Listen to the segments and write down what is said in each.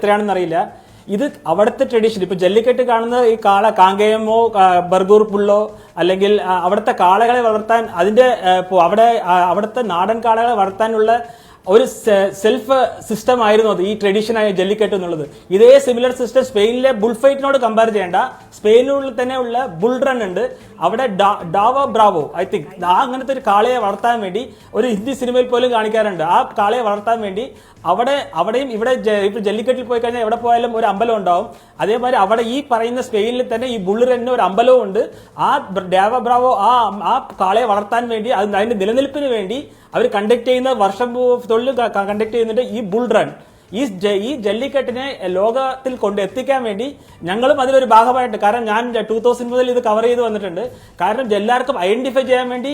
എത്രയാണെന്ന് അറിയില്ല. ഇത് അവിടുത്തെ ട്രഡീഷൻ ഇപ്പൊ ജല്ലിക്കെട്ട് കാണുന്ന ഈ കാള കാങ്കയമോ ബർഗൂർ പുള്ളോ അല്ലെങ്കിൽ അവിടുത്തെ കാളകളെ വളർത്താൻ അതിന്റെ അവിടെ അവിടുത്തെ നാടൻ കാളകളെ വളർത്താനുള്ള ഒരു സെൽഫ് സിസ്റ്റം ആയിരുന്നു അത് ഈ ട്രഡീഷനായ ജല്ലിക്കെട്ട് എന്നുള്ളത്. ഇതേ സിമിലർ സിസ്റ്റം സ്പെയിനിലെ ബുൾ ഫൈറ്റിനോട് കമ്പയർ ചെയ്യേണ്ട. സ്പെയിനിനുള്ളിൽ തന്നെ ഉള്ള ബുൾ റൺ ഉണ്ട്. അവിടെ ഡാവോ ബ്രാവോ ഐ തിങ്ക് ആ അങ്ങനത്തെ ഒരു കാളയെ വളർത്താൻ വേണ്ടി ഒരു ഹിന്ദി സിനിമയിൽ പോലും കാണിക്കാറുണ്ട്. ആ കാളയെ വളർത്താൻ വേണ്ടി അവിടെ അവിടെയും ഇവിടെ ഇപ്പോൾ ഇപ്പൊ ജല്ലിക്കെട്ടിൽ പോയി കഴിഞ്ഞാൽ എവിടെ പോയാലും ഒരു അമ്പലം ഉണ്ടാവും. അതേമാതിരി അവിടെ ഈ പറയുന്ന സ്പെയിനിൽ തന്നെ ഈ ബുൾ റണ്ണിന് ഒരു അമ്പലവും ഉണ്ട്. ആ ഡാവോ ബ്രാവോ ആ ആ കാളയെ വളർത്താൻ വേണ്ടി അത് അതിന്റെ നിലനിൽപ്പിന് വേണ്ടി അവർ കണ്ടക്ട് ചെയ്യുന്ന വർഷം തൊഴിൽ കണ്ടക്ട് ചെയ്യുന്നുണ്ട് ഈ ബുൾ റൺ ഈ ഈ ജല്ലിക്കെട്ടിനെ ലോകത്തിൽ കൊണ്ട് എത്തിക്കാൻ വേണ്ടി ഞങ്ങളും അതിലൊരു ഭാഗമായിട്ട് കാരണം ഞാൻ ടൂ തൗസൻഡ് മുതൽ ഇത് കവർ ചെയ്ത് വന്നിട്ടുണ്ട്. കാരണം എല്ലാവർക്കും ഐഡന്റിഫൈ ചെയ്യാൻ വേണ്ടി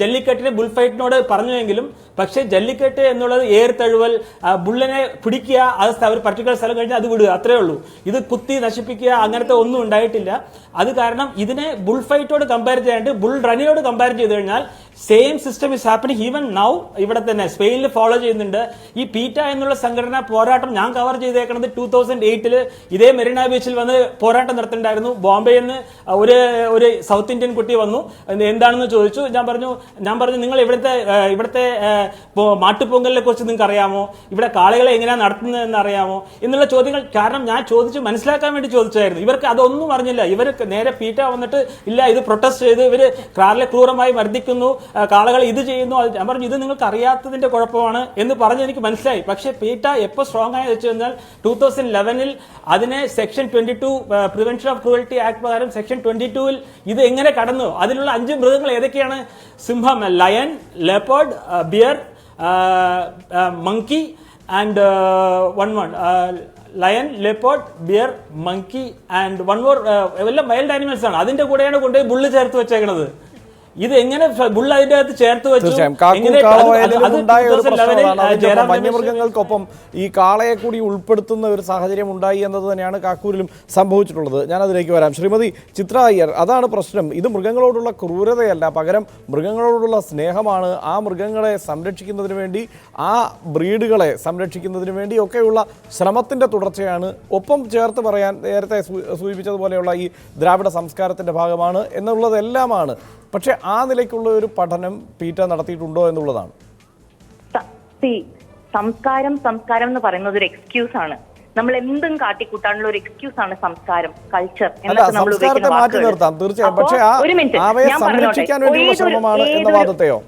ജല്ലിക്കെട്ടിനെ ബുൾ ഫൈറ്റിനോട് പറഞ്ഞുവെങ്കിലും പക്ഷേ ജല്ലിക്കെട്ട് എന്നുള്ളത് ഏർ തഴുവൽ ആ, ബുള്ളിനെ പിടിക്കുക അത് ഒരു പർട്ടിക്കുലർ സ്ഥലം കഴിഞ്ഞാൽ അത് വിടുക അത്രേ ഉള്ളൂ. ഇത് കുത്തി നശിപ്പിക്കുക അങ്ങനത്തെ ഒന്നും ഉണ്ടായിട്ടില്ല. അത് കാരണം ഇതിനെ ബുൾ ഫൈറ്റോട് കമ്പയർ ചെയ്യാണ്ട് ബുൾ റണ്ണിനോട് കമ്പയർ ചെയ്ത് കഴിഞ്ഞാൽ same system is happening even now ഇവിടെ തന്നെ. സ്പെയിനിൽ ഫോളോ ചെയ്യുന്നുണ്ട്. ഈ പീറ്റ എന്നുള്ള സംഘടന പോരാട്ടം ഞാൻ കവർ ചെയ്തേക്കുന്നത് ടൂ തൗസൻഡ് എയ്റ്റിൽ ഇതേ മെറീന ബീച്ചിൽ വന്ന് പോരാട്ടം നടത്തുന്നുണ്ടായിരുന്നു ബോംബെയിൽ നിന്ന് ഒരു ഒരു സൗത്ത് ഇന്ത്യൻ കുട്ടി വന്നു. എന്താണെന്ന് ചോദിച്ചു. ഞാൻ പറഞ്ഞു ഞാൻ പറഞ്ഞു നിങ്ങൾ ഇവിടുത്തെ ഇവിടുത്തെ മാട്ടുപൊങ്കലിനെ കുറിച്ച് നിങ്ങൾക്ക് അറിയാമോ ഇവിടെ കാളികളെ എങ്ങനെയാണ് നടത്തുന്നതെന്ന് അറിയാമോ എന്നുള്ള ചോദ്യങ്ങൾ കാരണം ഞാൻ ചോദിച്ച് മനസ്സിലാക്കാൻ വേണ്ടി ചോദിച്ചായിരുന്നു ഇവർക്ക് അതൊന്നും അറിഞ്ഞില്ല. ഇവർ നേരെ പീറ്റ വന്നിട്ട് ഇല്ല ഇത് പ്രൊട്ടസ്റ്റ് ചെയ്ത് ഇവർ കാറിലെ ക്രൂരമായി മർദ്ദിക്കുന്നു. കാളകൾ ഇത് ചെയ്യുന്നു. ഞാൻ പറഞ്ഞു ഇത് നിങ്ങൾക്ക് അറിയാത്തതിന്റെ കുഴപ്പമാണ് എന്ന് പറഞ്ഞ് എനിക്ക് മനസ്സിലായി. പക്ഷേ പീറ്റ എപ്പോൾ സ്ട്രോങ് ആയി വെച്ച് കഴിഞ്ഞാൽ ടൂ തൗസൻഡ് ലെവനിൽ അതിനെ section twenty two prevention of cruelty act പ്രകാരം സെക്ഷൻ ട്വന്റി ടുവിൽ ഇത് എങ്ങനെ കടന്നു? അതിലുള്ള അഞ്ച് മൃഗങ്ങൾ ഏതൊക്കെയാണ്? സിംഹം lion leopard bear monkey and one one lion leopard bear monkey and one more എല്ലാം വൈൽഡ് ആനിമൽസ് ആണ്. അതിന്റെ കൂടെയാണ് കൊണ്ടുപോയി ബുള്ള് ചേർത്ത് വെച്ചേക്കണത്. ഇത് എങ്ങനെ ബുള്ള അതിന്റെ അകത്ത് ചേർത്ത് വെച്ചു? തീർച്ചയായും. കാക്കു എങ്ങനെ- അത് കാളവയലിലും അത് ഉണ്ടായ ഒരു 2011 പ്രശ്നമാണ്. അതിന്റെ ജയറാം ഒപ്പം രമേശ് വന്യമൃഗങ്ങൾക്കൊപ്പം ഈ കാളയെ കൂടി ഉൾപ്പെടുത്തുന്ന ഒരു സാഹചര്യം ഉണ്ടായി എന്നത് തന്നെയാണ് കാക്കൂരിലും സംഭവിച്ചിട്ടുള്ളത്. ഞാൻ അതിലേക്ക് വരാം. ശ്രീമതി ചിത്ര അയ്യർ അതാണ് പ്രശ്നം. ഇത് മൃഗങ്ങളോടുള്ള ക്രൂരതയല്ല. പകരം മൃഗങ്ങളോടുള്ള സ്നേഹമാണ്. ആ മൃഗങ്ങളെ സംരക്ഷിക്കുന്നതിന് വേണ്ടി ആ ബ്രീഡുകളെ സംരക്ഷിക്കുന്നതിന് വേണ്ടി ഒക്കെയുള്ള ശ്രമത്തിന്റെ തുടർച്ചയാണ്. ഒപ്പം ചേർത്ത് പറയാൻ നേരത്തെ സൂചിപ്പിച്ചതുപോലെയുള്ള ഈ ദ്രാവിഡ സംസ്കാരത്തിന്റെ ഭാഗമാണ് എന്നുള്ളതെല്ലാമാണ്. പക്ഷേ ആ നിലയ്ക്കുള്ള ഒരു പഠനം പീറ്റ നടത്തിയിട്ടുണ്ടോ എന്നുള്ളതാണ്. സംസ്കാരം സംസ്കാരം എന്ന് പറയുന്നത് ഒരു എക്സ്ക്യൂസ് ആണ്. നമ്മൾ എന്തും കാട്ടിക്കൂട്ടാനുള്ള ഒരു എക്സ്ക്യൂസ് ആണ് സംസ്കാരം കൾച്ചർ സംസ്കാരത്തെ മാറ്റി നിർത്താം തീർച്ചയായും. പക്ഷേ ആ അവയെ സംരക്ഷിക്കാൻ വേണ്ടിയുള്ള ശ്രമമാണ് എന്ന വാദത്തെയോ?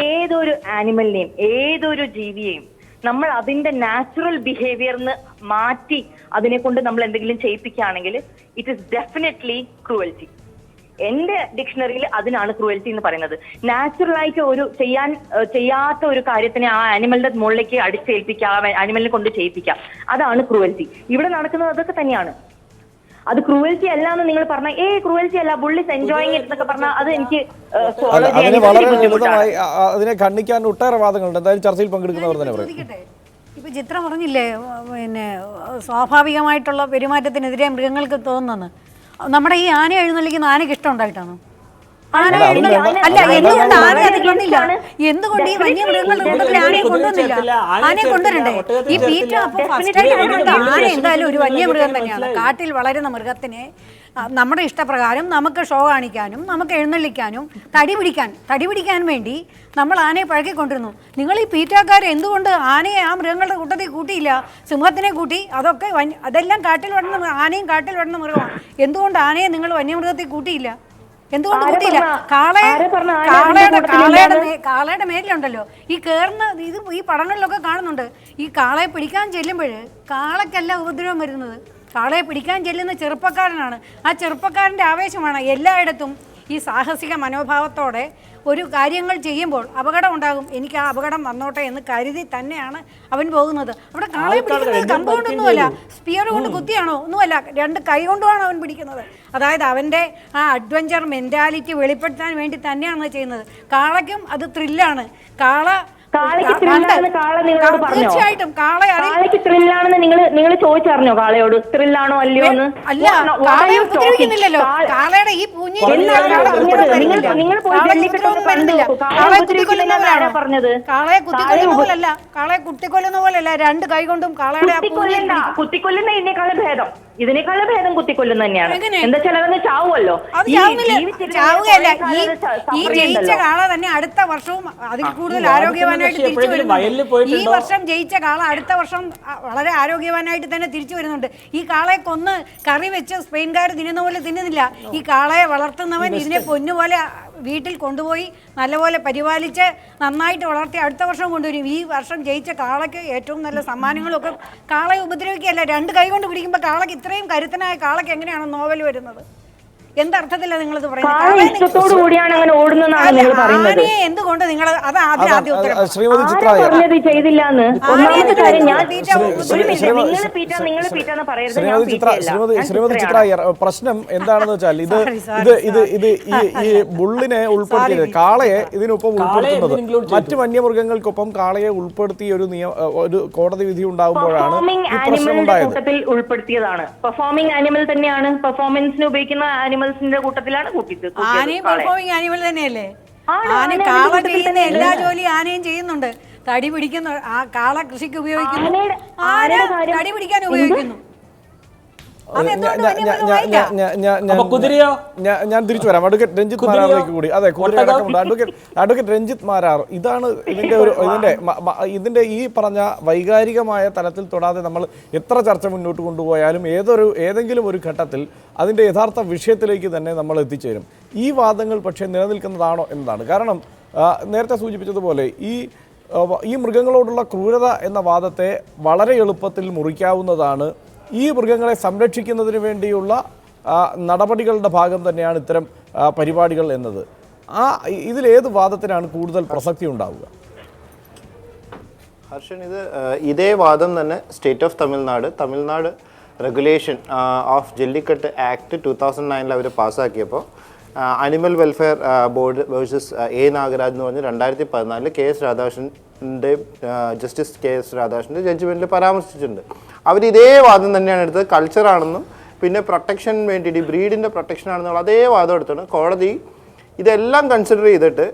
ഏതൊരു ആനിമലിനെയും ഏതൊരു ജീവിയെയും നമ്മൾ അതിന്റെ നാച്ചുറൽ ബിഹേവിയറിന് മാറ്റി അതിനെ കൊണ്ട് നമ്മൾ എന്തെങ്കിലും ചെയ്യിപ്പിക്കുകയാണെങ്കിൽ ഇറ്റ് ഇസ് ഡെഫിനറ്റ്ലി ക്രൂവൽറ്റി എന്റെ ഡിക്ഷണറിയിൽ അതിനാണ് ക്രൂവൽറ്റി എന്ന് പറയുന്നത്. നാച്ചുറൽ ആയിട്ട് ഒരു ചെയ്യാൻ ചെയ്യാത്ത ഒരു കാര്യത്തിനെ ആ ആനിമലിന്റെ മുകളിലേക്ക് അടിച്ചേൽപ്പിക്കാം ആ ആനിമലിനെ കൊണ്ട് ചെയ്യിപ്പിക്കാം. അതാണ് ക്രൂവൽറ്റി ഇവിടെ നടക്കുന്നത് അതൊക്കെ തന്നെയാണ്. അത് ക്രൂവൽറ്റി അല്ല എന്ന് നിങ്ങൾ പറഞ്ഞ ഏ ക്രൂവൽറ്റി അല്ല ബുള്ളിസ് എൻജോയിങ് ഇറ്റ് എന്നൊക്കെ പറഞ്ഞാൽ അത് എനിക്ക് അതിന് വളരെ. ലളിതമായി അതിനെ ഖണ്ഡിക്കാൻ ഒട്ടേറെ വാദങ്ങളുണ്ട് എന്തായാലും ചർച്ചയിൽ പങ്കെടുക്കുന്നവർ തന്നെ പറയും. ഇപ്പൊ ചിത്രം പറഞ്ഞില്ലേ പിന്നെ സ്വാഭാവികമായിട്ടുള്ള പെരുമാറ്റത്തിനെതിരെ മൃഗങ്ങൾക്ക് തോന്നുന്നു നമ്മുടെ ഈ ആന എഴുന്നള്ളിക്കുന്ന ആനയ്ക്ക് ഇഷ്ടം ഉണ്ടായിട്ടാണോ അല്ല, എന്തുകൊണ്ട്. ആന അത് കൊണ്ടില്ല എന്തുകൊണ്ട് ഈ Definitely വന്യമൃഗങ്ങളുടെ കൂട്ടത്തിൽ ആനയെ കൊണ്ടുവന്നില്ല? ആനയെ കൊണ്ടുവരണ്ടേ? ഈ പീറ്റ അപ്പൊ ഫസ്റ്റ് ആയിട്ട് ആന ആന എന്തായാലും ഒരു വന്യമൃഗം മനസ്സിലായി. തന്നെയാണ്. കാട്ടിൽ വളരുന്ന മൃഗത്തിനെ നമ്മുടെ ഇഷ്ടപ്രകാരം നമുക്ക് ഷോ കാണിക്കാനും നമുക്ക് എഴുന്നള്ളിക്കാനും തടി പിടിക്കാൻ തടി പിടിക്കാൻ വേണ്ടി നമ്മൾ ആനയെ പഴക്കിക്കൊണ്ടിരുന്നു. നിങ്ങൾ ഈ പീറ്റാക്കാർ എന്തുകൊണ്ട് ആനയെ ആ മൃഗങ്ങളുടെ കൂട്ടത്തിൽ കൂട്ടിയില്ല? സിംഹത്തിനെ കൂട്ടി? അതൊക്കെ അതെല്ലാം കാട്ടിൽ വളർന്ന ആനയും കാട്ടിൽ വളർന്ന മൃഗമാണ്. എന്തുകൊണ്ട് ആനയെ നിങ്ങൾ വന്യമൃഗത്തിൽ കൂട്ടിയില്ല? എന്തുകൊണ്ട് കൂട്ടിയില്ല കാളയുടെ മേലുണ്ടല്ലോ കാളയുടെ കാളയുടെ മേലിലുണ്ടല്ലോ. ഈ കേറുന്ന ഇത് ഈ പടങ്ങളിലൊക്കെ കാണുന്നുണ്ട്. ഈ കാളയെ പിടിക്കാൻ ചെല്ലുമ്പോൾ കാളയ്ക്കല്ല ഉപദ്രവം വരുന്നത്. കാളയെ പിടിക്കാൻ ചെല്ലുന്ന ചെറുപ്പക്കാരനാണ്. ആ ചെറുപ്പക്കാരന്റെ ആവേശമാണ് എല്ലായിടത്തും ഈ സാഹസിക മനോഭാവത്തോടെ ഒരു കാര്യങ്ങൾ ചെയ്യുമ്പോൾ അപകടം ഉണ്ടാകും. എനിക്ക് ആ അപകടം വന്നോട്ടെ എന്ന് കരുതി തന്നെയാണ് അവൻ പോകുന്നത്. അവിടെ കാളയെ ആൾക്കാർക്ക് പിടിക്കുന്നത് കമ്പൗണ്ടൊന്നുമല്ല സ്പിയർ കൊണ്ട് കുത്തിയാണോ? ഒന്നുമല്ല. രണ്ട് കൈ കൊണ്ടുമാണ് അവൻ പിടിക്കുന്നത്. അതായത് അവന്റെ ആ അഡ്വഞ്ചർ മെന്റാലിറ്റി വെളിപ്പെടുത്താൻ വേണ്ടി തന്നെയാണ് ചെയ്യുന്നത്. കാളയ്ക്കും അത് ത്രില്ലാണ് കാള കാളയ്ക്ക് ത്രില്ലാണെന്ന് കാള നിങ്ങളോട് പറഞ്ഞോ? തീർച്ചയായിട്ടും. കാളെ അറിയ. കാളയ്ക്ക് ത്രില്ലാണെന്ന് നിങ്ങൾ നിങ്ങൾ ചോദിച്ചറിഞ്ഞോ കാളയോട്? ത്രില്ലാണോ അല്ലയോ എന്ന്? അല്ല കാളയെ ഉപദ്രവിക്കുന്നില്ലല്ലോ. കാളയുടെ ഈ പൂഞ്ഞി എന്താണ് കാള ഉപദ്രവിക്കുന്നില്ല. നിങ്ങൾ- നിങ്ങൾ പോയി കാളയെ നോക്കൂ. കാളയെ ആരാ? പറഞ്ഞത്? കാളയെ കുത്തിക്കൊല്ലുന്ന കാളയെ പോലല്ല കാളയെ കുത്തിക്കൊല്ലുന്ന രണ്ട് കൈ കൊണ്ടും കാളയുടെ ആ പൂഞ്ഞി കുത്തിക്കൊല്ലണ്ട. കുത്തിക്കൊല്ലുന്ന ഇതിനേക്കാളും ഭേദം. ഇതിനേക്കാളും ഭേദം കുത്തിക്കൊല്ലുന്ന തന്നെയാണ്. എന്താ വെച്ചാൽ അതങ്ങ് ചാവുമല്ലോ ചാവുകയല്ല. ഈ ജയിച്ച കാള തന്നെ അടുത്ത വർഷവും അതിൽ കൂടുതൽ ആരോഗ്യവാനായിട്ട് തിരിച്ചു വരുന്നുണ്ട്. ഈ വർഷം ജയിച്ച കാള അടുത്ത വർഷം വളരെ ആരോഗ്യവാനായിട്ട് തന്നെ തിരിച്ചു വരുന്നുണ്ട്. ഈ കാളയെ കൊന്ന് കറി വെച്ച് സ്പെയിൻകാർ തിന്നുന്ന പോലെ തിന്നുന്നില്ല. ഈ കാളയെ വളർത്തുന്നവൻ ഇതിനെ പൊന്നുപോലെ വീട്ടിൽ കൊണ്ടുപോയി നല്ലപോലെ പരിപാലിച്ച് നന്നായിട്ട് വളർത്തി അടുത്ത വർഷം കൊണ്ടുവരും. ഈ വർഷം ജയിച്ച കാളയ്ക്ക് ഏറ്റവും നല്ല സമ്മാനങ്ങളൊക്കെ കാളയെ ഉപദ്രവിക്കുകയല്ല രണ്ട് കൈ കൊണ്ട് പിടിക്കുമ്പോൾ കാളയ്ക്ക് ഇത്രയും കരുത്തനായ കാളയ്ക്ക് എങ്ങനെയാണ് നോവൽ വരുന്നത്? എന്തർത്ഥത്തിലാണ് നിങ്ങൾ പറയുന്നത്? കാളയെ ഇഷ്ടത്തോടു കൂടിയാണ് അങ്ങനെ നിങ്ങൾ പറയുന്നത്. എന്തുകൊണ്ട് നിങ്ങൾ അത് ആദ്യം ആദ്യം പറഞ്ഞത് ചെയ്തില്ല എന്ന് ഒന്നാമത്തെ കാര്യം ഞാൻ ശ്രീമതി- നിങ്ങൾ പീറ്റ നിങ്ങൾ പീറ്റ എന്ന് പറയരുത്. ഞാൻ ശ്രീമതി ചിത്ര പ്രശ്നം എന്താണെന്ന് വെച്ചാൽ ഇത് ഇത് ഇത് ഇത് ഈ ബുള്ളിനെ ഉൾപ്പെടുത്തിയത് കാളയെ ഇതിനൊപ്പം ഉൾപ്പെടുത്തുന്നത് മറ്റു വന്യമൃഗങ്ങൾക്കൊപ്പം കാളയെ ഉൾപ്പെടുത്തിയ ഒരു നിയമ ഒരു കോടതി വിധി ഉണ്ടാകുമ്പോഴാണ് പെർഫോമിംഗ് ആനിമലിന്റെ കൂട്ടത്തിൽ ഉൾപ്പെടുത്തിയതാണ്. പെർഫോമിംഗ് ആനിമൽ തന്നെയാണ്. പെർഫോമൻസിന് ഉപയോഗിക്കുന്ന ആനിമൽസിന്റെ കൂട്ടത്തിലാണ് കൂട്ടിയത് ആനയും. പെർഫോമിങ് ആനിമൽ തന്നെയല്ലേ ആന കാള ചെയ്യുന്ന എല്ലാ. ജോലിയും ആനയും ചെയ്യുന്നുണ്ട് തടി പിടിക്കുന്ന ആ കാള കൃഷിക്ക് ഉപയോഗിക്കുന്നു ആന തടി പിടിക്കാൻ ഉപയോഗിക്കുന്നു ഞാൻ ഞാൻ തിരിച്ചു വരാം. അഡ്വക്കേറ്റ് രഞ്ജിത്ത്? മാരാറിലേക്ക് കൂടി. അതെ കുതിര അടക്കമുണ്ട് അഡ്വക്കേറ്റ് അഡ്വക്കേറ്റ് രഞ്ജിത്ത് മാരാർ. ഇതാണ് ഇതിന്റെ ഒരു ഇതിന്റെ ഇതിന്റെ ഈ പറഞ്ഞ വൈകാരികമായ തലത്തിൽ തൊടാതെ നമ്മൾ എത്ര ചർച്ച മുന്നോട്ട് കൊണ്ടുപോയാലും ഏതൊരു ഏതെങ്കിലും ഒരു ഘട്ടത്തിൽ അതിന്റെ യഥാർത്ഥ വിഷയത്തിലേക്ക് തന്നെ നമ്മൾ എത്തിച്ചേരും. ഈ വാദങ്ങൾ പക്ഷേ നിലനിൽക്കുന്നതാണോ എന്നതാണ്. കാരണം നേരത്തെ സൂചിപ്പിച്ചതുപോലെ ഈ ഈ മൃഗങ്ങളോടുള്ള ക്രൂരത എന്ന വാദത്തെ വളരെ എളുപ്പത്തിൽ മുറിക്കാവുന്നതാണ് ഈ മൃഗങ്ങളെ സംരക്ഷിക്കുന്നതിന് വേണ്ടിയുള്ള നടപടികളുടെ ഭാഗം തന്നെയാണ് ഇത്തരം പരിപാടികൾ എന്നത്. ആ ഇതിലേത് വാദത്തിനാണ് കൂടുതൽ പ്രസക്തി ഉണ്ടാവുക? ഹർഷൻ ഇത് ഇതേ വാദം തന്നെ state of Tamil Nadu Tamil Nadu regulation of Jallikattu act two thousand നയനിൽ അവർ പാസ്സാക്കിയപ്പോൾ animal welfare board versus A Nagaraj എന്ന് പറഞ്ഞ് രണ്ടായിരത്തി പതിനാലിൽ കെ. എസ്. രാധാകൃഷ്ണന്റെ ജസ്റ്റിസ് കെ എസ് രാധാകൃഷ്ണന്റെ ജഡ്ജ്മെന്റിൽ പരാമർശിച്ചിട്ടുണ്ട്. അവർ ഇതേ വാദം തന്നെയാണ് എടുത്തത്. കൾച്ചറാണെന്നും പിന്നെ പ്രൊട്ടക്ഷൻ വേണ്ടിയിട്ട് ബ്രീഡിന്റെ പ്രൊട്ടക്ഷൻ ആണെന്നുള്ള അതേ വാദം എടുത്താണ്. കോടതി ഇതെല്ലാം കൺസിഡർ ചെയ്തിട്ട്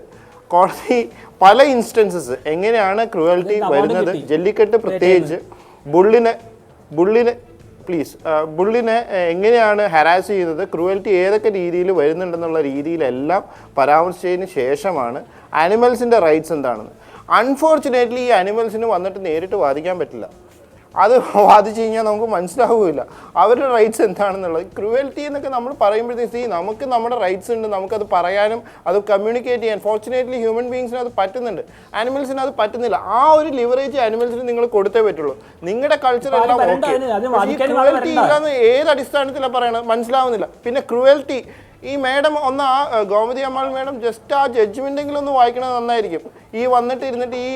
കോടതി പല ഇൻസ്റ്റൻസസ് എങ്ങനെയാണ് ക്രൂവൽറ്റി വരുന്നത് ജല്ലിക്കെട്ട് പ്രത്യേകിച്ച് ബുള്ളിനെ ബുള്ളിനെ പ്ലീസ് ബുള്ളിനെ എങ്ങനെയാണ് ഹരാസ് ചെയ്യുന്നത് ക്രൂവൽറ്റി ഏതൊക്കെ രീതിയിൽ വരുന്നുണ്ടെന്നുള്ള രീതിയിലെല്ലാം പരാമർശിച്ചതിന് ശേഷമാണ്. ആനിമൽസിന്റെ റൈറ്റ്സ് എന്താണെന്ന്. അൺഫോർച്ചുനേറ്റ്ലി ഈ അനിമൽസിന് വന്നിട്ട് നേരിട്ട് വാദിക്കാൻ പറ്റില്ല. അത് വാദിച്ചു കഴിഞ്ഞാൽ നമുക്ക് മനസ്സിലാവില്ല അവരുടെ റൈറ്റ്സ് എന്താണെന്നുള്ളത്. ക്രൂവൽറ്റി എന്നൊക്കെ നമ്മൾ പറയുമ്പോഴത്തേക്ക് see, നമുക്ക് നമ്മുടെ റൈറ്റ്സ് ഉണ്ട്. നമുക്കത് പറയാനും അത് കമ്മ്യൂണിക്കേറ്റ് ചെയ്യാൻ. ഫോർച്ചുനേറ്റ്ലി ഹ്യൂമൻ ബീങ്സിന് അത് പറ്റുന്നുണ്ട്. ആനിമൽസിന് അത് പറ്റുന്നില്ല. ആ ഒരു ലിവറേജ് ആനിമൽസിന് നിങ്ങൾ കൊടുത്തേ പറ്റുള്ളൂ. നിങ്ങളുടെ കൾച്ചർ എല്ലാം ഓക്കെ ക്രൂവൽറ്റി ഇല്ലാന്ന് ഏത് അടിസ്ഥാനത്തിലാണ് പറയണത്? മനസ്സിലാവുന്നില്ല. പിന്നെ ക്രൂവൽറ്റി ഈ മേഡം ഒന്ന് ആ ഗോമതി അമ്മാൾ മേഡം ജസ്റ്റ് ആ ജഡ്ജ്മെന്റെങ്കിലും ഒന്ന് വായിക്കണത് നന്നായിരിക്കും. ഈ വന്നിട്ട് ഇരുന്നിട്ട് ഈ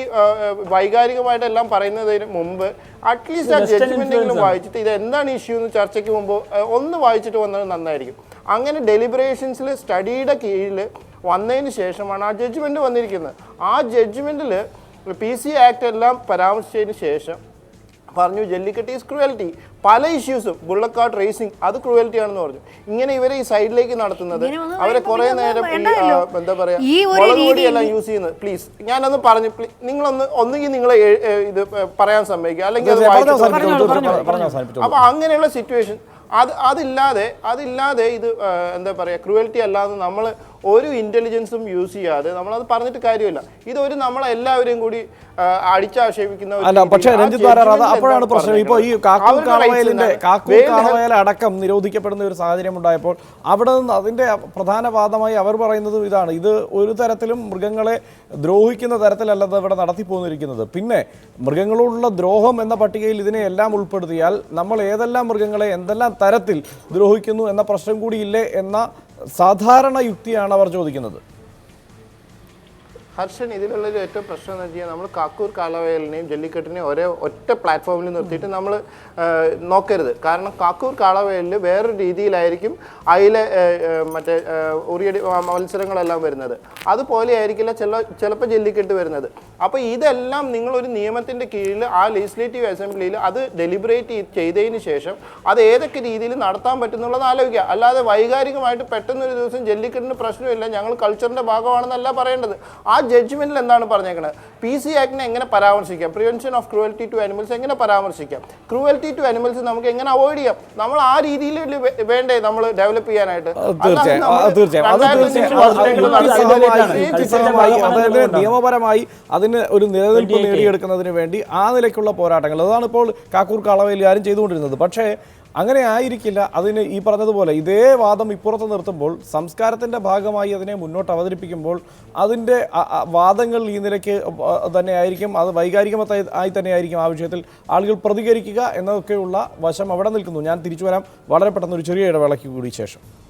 വൈകാരികമായിട്ട് എല്ലാം വൈകാരികമായിട്ടെല്ലാം പറയുന്നതിന് മുമ്പ് അറ്റ്ലീസ്റ്റ് ആ ജഡ്ജ്മെന്റെങ്കിലും വായിച്ചിട്ട് ഇത് എന്താണ് ഇഷ്യൂ എന്ന് ചർച്ചയ്ക്ക് മുമ്പ് ഒന്ന് വായിച്ചിട്ട് വന്നത് നന്നായിരിക്കും. അങ്ങനെ ഡെലിബറേഷൻസിൽ സ്റ്റഡിയുടെ കീഴിൽ വന്നതിന് ശേഷമാണ് ആ ജഡ്ജ്മെന്റ് വന്നിരിക്കുന്നത്. ആ ജഡ്ജ്മെന്റിൽ പി സി ആക്ട് എല്ലാം പരാമർശിച്ചതിന് ശേഷം പറഞ്ഞു ജല്ലിക്കെട്ട് ഈസ് ക്രുവൽറ്റി പല ഇഷ്യൂസും ബുള്ളക്കാട്ട് റേസിംഗ് അത് ക്രുവൽറ്റി ആണെന്ന് പറഞ്ഞു. ഇങ്ങനെ ഇവരെ ഈ സൈഡിലേക്ക് നടത്തുന്നത് അവരെ കുറെ നേരം എന്താ പറയാ യൂസ് ചെയ്യുന്നത്. പ്ലീസ് ഞാനൊന്ന് പറഞ്ഞു നിങ്ങളൊന്ന് ഒന്നുകിൽ നിങ്ങളെ ഇത് പറയാൻ സമ്മതിക്കുക. അല്ലെങ്കിൽ അത്. അപ്പൊ അങ്ങനെയുള്ള സിറ്റുവേഷൻ അത് അതില്ലാതെ അതില്ലാതെ ഇത് എന്താ പറയുക ക്രുവൽറ്റി അല്ലാതെ നമ്മൾ ഒരു ഇന്റലിജൻസും യൂസ് ചെയ്യാതെ നമ്മളത് പറഞ്ഞിട്ട് കാര്യമില്ല. ഇതൊരു നമ്മളെല്ലാവരും കൂടി അടിച്ചാക്ഷേപിക്കുന്ന അല്ല പക്ഷേ രഞ്ജിത്ത് അപ്പോഴാണ് പ്രശ്നം. ഇപ്പോൾ ഈ? കാക്കൂർ? കാക്കൂർ അടക്കം നിരോധിക്കപ്പെടുന്ന ഒരു സാഹചര്യം ഉണ്ടായപ്പോൾ അവിടെ നിന്ന് അതിന്റെ പ്രധാന വാദമായി അവർ പറയുന്നത് ഇതാണ്. ഇത് ഒരു തരത്തിലും മൃഗങ്ങളെ ദ്രോഹിക്കുന്ന തരത്തിലല്ലത് ഇവിടെ നടത്തിപ്പോന്നിരിക്കുന്നത് പിന്നെ മൃഗങ്ങളോടുള്ള ദ്രോഹം എന്ന പട്ടികയിൽ ഇതിനെ എല്ലാം ഉൾപ്പെടുത്തിയാൽ നമ്മൾ ഏതെല്ലാം മൃഗങ്ങളെ എന്തെല്ലാം തരത്തിൽ ദ്രോഹിക്കുന്നു എന്ന പ്രശ്നം കൂടിയില്ലേ എന്ന സാധാരണ യുക്തിയാണ് അവർ ചോദിക്കുന്നത്. ഹർഷൻ ഇതിലുള്ളൊരു ഏറ്റവും പ്രശ്നം എന്ന് വെച്ചാൽ നമ്മൾ കാക്കൂർ കാളവയലിനെയും ജല്ലിക്കെട്ടിനെയും ഒരേ ഒറ്റ പ്ലാറ്റ്ഫോമിൽ നിർത്തിയിട്ട് നമ്മൾ നോക്കരുത്. കാരണം കാക്കൂർ കാളവയലിൽ വേറൊരു രീതിയിലായിരിക്കും അതിലെ മറ്റേ ഉറിയടി മത്സരങ്ങളെല്ലാം വരുന്നത്. അതുപോലെ ആയിരിക്കില്ല ചില ചിലപ്പോൾ ജല്ലിക്കെട്ട് വരുന്നത്. അപ്പോൾ ഇതെല്ലാം നിങ്ങൾ ഒരു നിയമത്തിന്റെ കീഴിൽ ആ ലെജിസ്ലേറ്റീവ് അസംബ്ലിയിൽ അത് ഡെലിബറേറ്റ് ചെയ്തതിന് ശേഷം അത് ഏതൊക്കെ രീതിയിൽ നടത്താൻ പറ്റുന്നുള്ളത് ആലോചിക്കുക. അല്ലാതെ വൈകാരികമായിട്ട് പെട്ടെന്നൊരു ദിവസം ജല്ലിക്കെട്ടിന് പ്രശ്നമില്ല ഞങ്ങൾ കൾച്ചറിന്റെ ഭാഗമാണെന്നല്ല പറയേണ്ടത്. ആ ജഡ്ജ്മെന്റിൽ എന്താണ് പറഞ്ഞേക്കുന്നത് പി സി ആക്ടിനെ എങ്ങനെ പരാമർശിക്കാം? Prevention of cruelty to animals എങ്ങനെ പരാമർശിക്കാം? ക്രൂവൽറ്റി ടു അനിമൽസ് നമുക്ക് എങ്ങനെ അവോയ്ഡ് ചെയ്യാം? നമ്മൾ ആ രീതിയിൽ വേണ്ടേ നമ്മൾ ഡെവലപ്പ് ചെയ്യാനായിട്ട്? തീർച്ചയായും. നിയമപരമായി അതിന് ഒരു നിലനിൽപ്പ് നേടിയെടുക്കുന്നതിന് വേണ്ടി ആ നിലയ്ക്കുള്ള പോരാട്ടങ്ങൾ. അതാണ് ഇപ്പോൾ കാക്കൂർ ആരും ചെയ്തുകൊണ്ടിരുന്നത്. പക്ഷേ അങ്ങനെ ആയിരിക്കില്ല. അതിന് ഈ പറഞ്ഞതുപോലെ ഇതേ വാദം ഇപ്പുറത്ത് നിർത്തുമ്പോൾ സംസ്കാരത്തിന്റെ ഭാഗമായി അതിനെ മുന്നോട്ട് അവതരിപ്പിക്കുമ്പോൾ അതിന്റെ വാദങ്ങൾ ഈ നിലയ്ക്ക് തന്നെ ആയിരിക്കും അത് വൈകാരികമായി ആയി തന്നെ ആയിരിക്കും ആ വിഷയത്തിൽ ആളുകൾ പ്രതികരിക്കുക എന്നതൊക്കെയുള്ള വശം അവിടെ നിൽക്കുന്നു. ഞാൻ തിരിച്ചു വരാം. വളരെ പെട്ടെന്ന് ഒരു ചെറിയ ഇടവേളയ്ക്ക് കൂടി ശേഷം.